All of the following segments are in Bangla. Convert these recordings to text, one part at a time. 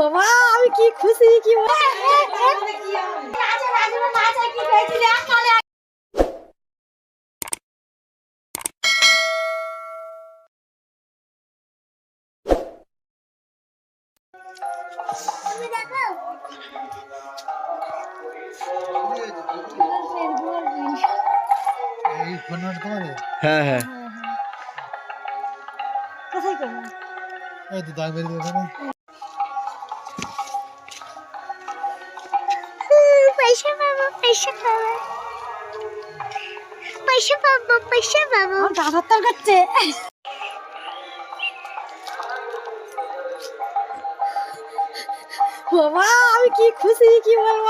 বাবা আমি কি খুশি কি এই ফোন হ্যাঁ। হ্যাঁ কোথায় করব? তো দাগ বেরিয়ে আমি কি খুশি, কি বলব?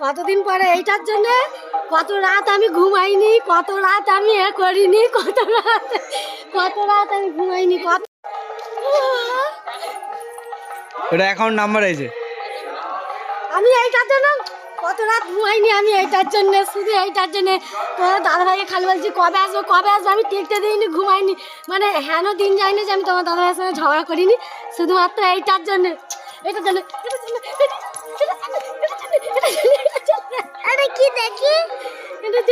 কতদিন পরে এইটার জন্য? কত রাত আমি ঘুমাইনি, কত রাত আমি এ করিনি, কত রাত কত রাত আমি ঘুমাইনি, কত এটা অ্যাকাউন্ট নাম্বার আছে আমি এইটার জন্য কত রাত ঘুমাইনি আমি এইটার জন্য শুধু এইটার জন্য তোমার দাদা ভাইকে খালি বলছি কবে আসব কবে আসব আমি টিকতে দিইনি ঘুমাইনি মানে হেন দিন যায়নি যে আমি তোমার দাদা ভাইয়ের সঙ্গে ঝগড়া করিনি শুধুমাত্র এইটার জন্য এটার জন্য, এটা- দেখি এটার।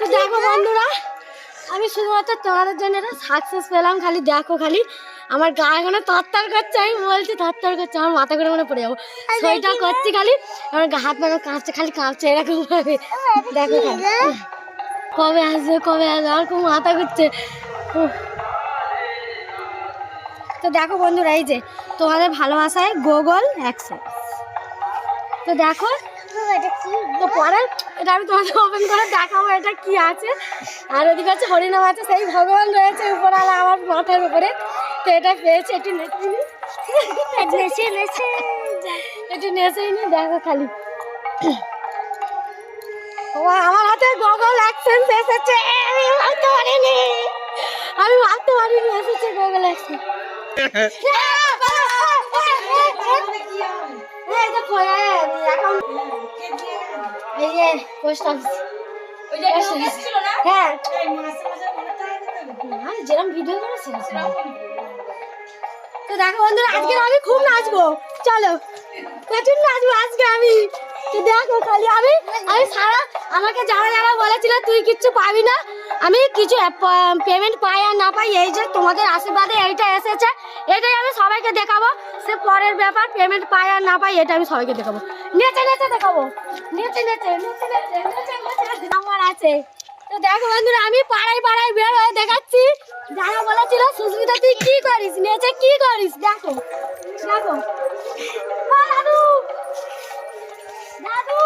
তো দেখো বন্ধুরা আমি শুধুমাত্র তোমাদের জন্য এটা সাকসেস পেলাম খালি দেখো খালি আমার গা এখনও তত্তর করছে আমি বলছি তত্তর করছে আমার মাথা করে মনে পড়ে যাব। সেইটা করছি খালি আমার গা হাত মানে কাঁপছে খালি কাঁপছে এরকম ভাবে। দেখো কবে আসবে কবে আসবে আমার খুব মাথা ঘুরছে। তো দেখো বন্ধুরা এই যে তোমাদের ভালোবাসায় গুগল অ্যাক্সেস। তো দেখো তো পরে এটা আমি ওপেন করে দেখাবো এটা কি আছে। আর ওদিকে হচ্ছে হরিনাম আছে সেই ভগবান রয়েছে উপরওয়ালা আমার মাথার উপরে। তো এটা পেয়েছি একটু নেচে নেচে একটু নেচেই নি দেখো খালি। আমার হাতে গুগল অ্যাকসেন্স এসেছে। আমি ভাবতে পারিনি। আমি ভাবতে পারিনি এসেছে গুগল অ্যাকসেন্স এই যে পোস্ট অফিস হ্যাঁ। না, যেরকম ভিডিও করে সেরকম। তো দেখো বন্ধুরা আজকে আমি খুব নাচবো চলো প্রচুর নাচবো আজকে আমি তো দেখো খালি আমি আমি সারা আমাকে যারা যারা বলেছিল তুই কিচ্ছু পাবি না আমি কিছু পেমেন্ট পাই আর না পাই এই যে তোমাদের আশীর্বাদে এইটা এসেছে এটাই আমি সবাইকে দেখাবো সে পরের ব্যাপার পেমেন্ট পাই আর না পাই এটা আমি সবাইকে দেখাবো নেচে নেচে দেখাবো নেচে নেচে নেচে নেচে নেচে আমার আছে তো দেখো বন্ধুরা, আমি পাড়ায় পাড়ায় বের হয়ে দেখাচ্ছি। যারা বলেছিল সুস্মিতা, তুই কি করিস? নেচে কি করিস? দেখো দেখো। দাদু! দাদু!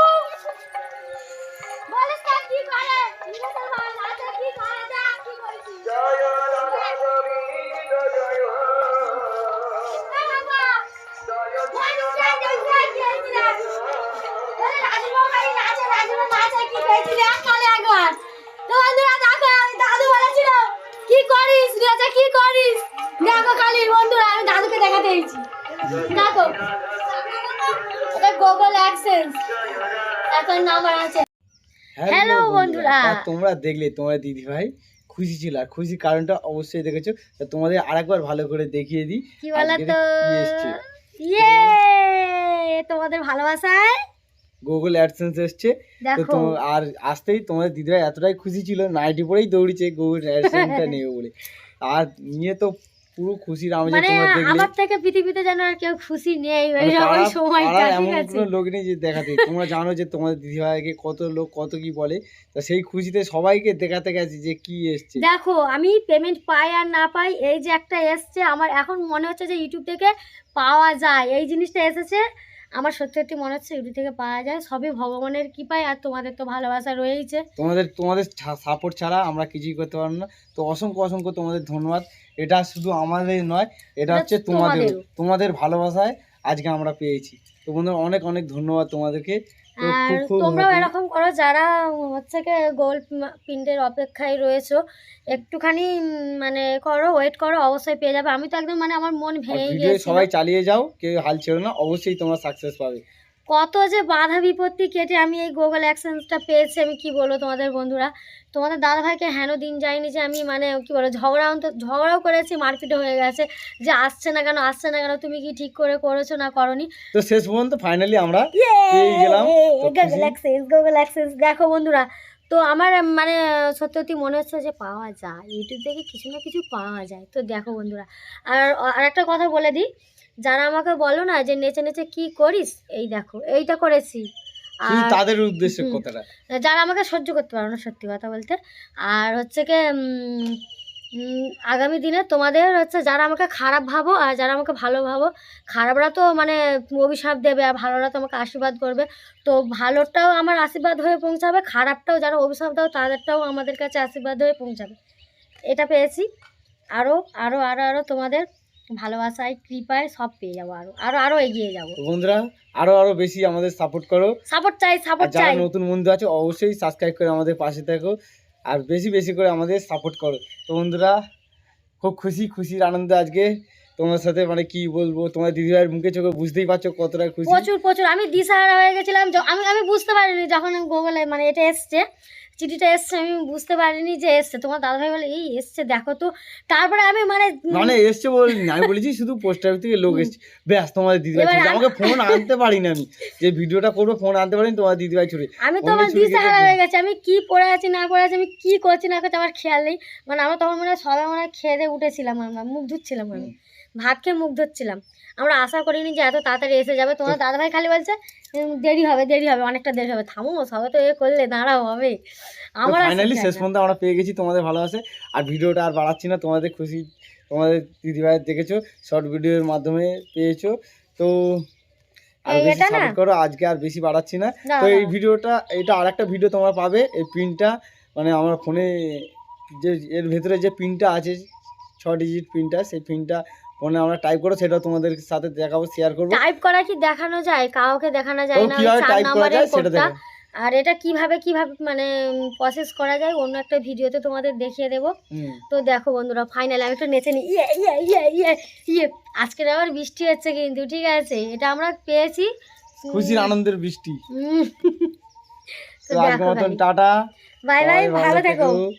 দেখো এটা গুগল অ্যাক্সেস এখন নাম্বার আছে। Hello, বন্ধুরা। তোমরা দেখলে তোমার দিদি ভাই খুশি ছিল। আর খুশি কারণটা অবশ্যই দেখেছ। তোমাদের আরেকবার ভালো করে দেখিয়ে দিই। কি বলো আজকের তো? কি এসছে? ইয়ে! তোমাদের ভালোবাসায়? গুগল অ্যাডসেন্স এসছে। তো আর আসতেই তোমাদের দিদিভাই এতটাই খুশি ছিল নাইটি পরেই দৌড়িছে গুগল অ্যাডসেন্সটা নেবে বলে। আর নিয়ে তো পুরো খুশির আমি যে মানে তোমরা দেখলে। আমার থেকে পৃথিবীতে যেন আর কেউ খুশি নেই ওই ওই সময়টা ঠিক আছে। কোনো লোক নেই যে দেখাতে। তোমরা জানো যে তোমাদের দিদিভাইকে কত লোক কত কি বলে। তা সেই খুশিতে সবাইকে দেখাতে গেছি যে কি এসছে। দেখো আমি পেমেন্ট পাই আর না পাই এই যে একটা এসছে আমার এখন মনে হচ্ছে যে ইউটিউব থেকে পাওয়া যায়। এই জিনিসটা এসেছে আমার সত্যি সত্যি মনে হচ্ছে ইউটিউব থেকে পাওয়া যায়। সবই ভগবানের কৃপায় আর তোমাদের তো ভালোবাসা রয়েইছে। তোমাদের তোমাদের সাপোর্ট ছাড়া আমরা কিছুই করতে পারব না। তো অসংখ্য অসংখ্য তোমাদের ধন্যবাদ। এটা শুধু আমাদের নয় এটা হচ্ছে তোমাদের তোমাদের ভালোবাসায় আজকে আমরা পেয়েছি। তো বন্ধুরা অনেক অনেক ধন্যবাদ তোমাদেরকে। আর তোমরাও এরকম করো যারা হচ্ছে কি গোল পিন্ডের অপেক্ষায় রয়েছো একটুখানি মানে করো ওয়েট করো অবশ্যই পেয়ে যাবে। আমি তো একদম মানে আমার মন ভেঙে গিয়েছে সবাই চালিয়ে যাও কেউ হাল ছেড়ো না অবশ্যই তোমরা সাকসেস পাবে। কত যে বাধা বিপত্তি কেটে আমি এই গুগল অ্যাক্সেন্সটা পেয়েছি আমি কি বলব তোমাদের বন্ধুরা? তোমাদের দাদা ভাইকে হেন দিন যায়নি যে আমি মানে কি বলো ঝগড়া তো ঝগড়াও করেছি মারপিটও হয়ে গেছে যে আসছে না কেন আসছে না কেন তুমি কি ঠিক করে করেছ না করনি? তো শেষ পর্যন্ত ফাইনালি আমরা পেয়ে গেলাম। গুগল খুশি? অ্যাক্সেস গুগল অ্যাক্সেস দেখো বন্ধুরা তো আমার মানে সত্যি সত্যি মনে হচ্ছে যে পাওয়া যায় ইউটিউব থেকে কিছু না কিছু পাওয়া যায়। তো দেখো বন্ধুরা আর আর একটা কথা বলে দিই যারা আমাকে বলো না যে নেচে নেচে কি করিস এই দেখো এইটা করেছি। আর তাদের উদ্দেশ্যে। কথাটা? যারা আমাকে সহ্য করতে পারো না সত্যি কথা বলতে। আর হচ্ছে কি আগামী দিনে তোমাদের হচ্ছে যারা আমাকে খারাপ ভাবো আর যারা আমাকে ভালো ভাবো খারাপরা তো মানে অভিশাপ দেবে আর ভালোরা তো আমাকে আশীর্বাদ করবে। তো ভালোটাও আমার আশীর্বাদ হয়ে পৌঁছাবে খারাপটাও যারা অভিশাপ দাও তাদেরটাও আমাদের কাছে আশীর্বাদ হয়ে পৌঁছাবে। এটা পেয়েছি। আরও আরও আরও আরও তোমাদের ভালোবাসায় কৃপায় সব পেয়ে যাব আরও। আরও আরও এগিয়ে যাব। বন্ধুরা আরও আরও বেশি আমাদের সাপোর্ট করো। সাপোর্ট চাই সাপোর্ট চাই। নতুন বন্ধু আছে অবশ্যই সাবস্ক্রাইব করে আমাদের পাশে থাকো। আর বেশি বেশি করে আমাদের সাপোর্ট করো। তো বন্ধুরা খুব খুশি খুশির আনন্দ আজকে তোমার সাথে মানে কি বলব? তোমার দিদিভাইয়ের মুখে চোখে বুঝতেই পারছ কতটা খুশি। প্রচুর প্রচুর। আমি দিশাহারা হয়ে গেছিলাম আমি আমি বুঝতে পারিনি যখন গুগলে মানে এটা এসছে চিঠিটা এসছে আমি বুঝতে পারিনি যে এসছে। তোমার দাদাভাই বলে এই এসছে দেখো তো। তারপরে আমি মানে মানে এসছে বলিনি আমি বলেছি শুধু পোস্ট অফিস থেকে লোক এসছে। ব্যাস তোমার দিদিভাই আমাকে ফোন আনতে পারিনি আমি। যে ভিডিওটা করব ফোন আনতে পারিনি তোমার দিদিভাই ছুটে আমি তো আমার দিশাহারা হয়ে গেছে। আমি কি পড়ে আছি না পড়ে আছি আমি কি করছি না করছি আমার খেয়াল নেই। মানে আমার তখন মনে হয় সবাই মনে হয় খেয়ে দিয়ে উঠেছিলাম আমরা মুখ ধুচ্ছিলাম আমি ভাত খেয়ে মুখ ধরছিলাম আমরা আশা করিনি যে এত তাড়াতাড়ি এসে যাবে। তোমার দাদাভাই খালি বলছে দেরি হবে দেরি হবে অনেকটা দেরি হবে। থামো সবাই তো এ করলে দাঁড়াও হবে। আমার ফাইনালি শেষ পর্যন্ত আমরা পেয়ে গেছি তোমাদের ভালোবাসে। আর ভিডিওটা আর বাড়াচ্ছি না তোমাদের খুশি তোমাদের দিদিভাই দেখেছ শর্ট ভিডিওর মাধ্যমে পেয়েছ। তো আর বেশি সাপোর্ট করো আজকে আর বেশি বাড়াচ্ছি না। তো এই ভিডিওটা এটা আরেকটা ভিডিও তোমরা পাবে এই পিনটা মানে আমার ফোনে যে এর ভেতরে যে পিনটা আছে ছ ডিজিট পিনটা সেই পিনটা ফোনে আমরা টাইপ করো সেটা তোমাদের সাথে দেখাবো শেয়ার করব। টাইপ করা কি দেখানো যায়? কাউকে দেখানো যায় না কীভাবে টাইপ করা যায় সেটা কোডটা দেখো। আর এটা কীভাবে কীভাবে মানে প্রসেস করা যায় অন্য একটা ভিডিওতে তোমাদের দেখিয়ে দেবো। তো দেখো বন্ধুরা ফাইনালি আমি একটু নেচে নিই। ইয়ে ইয়ে ইয়ে ইয়ে ইয়ে। আজকের আবার বৃষ্টি হচ্ছে কিন্তু ঠিক আছে? এটা আমরা পেয়েছি। খুশির আনন্দের বৃষ্টি। টাটা। বাই বাই ভালো থেকো।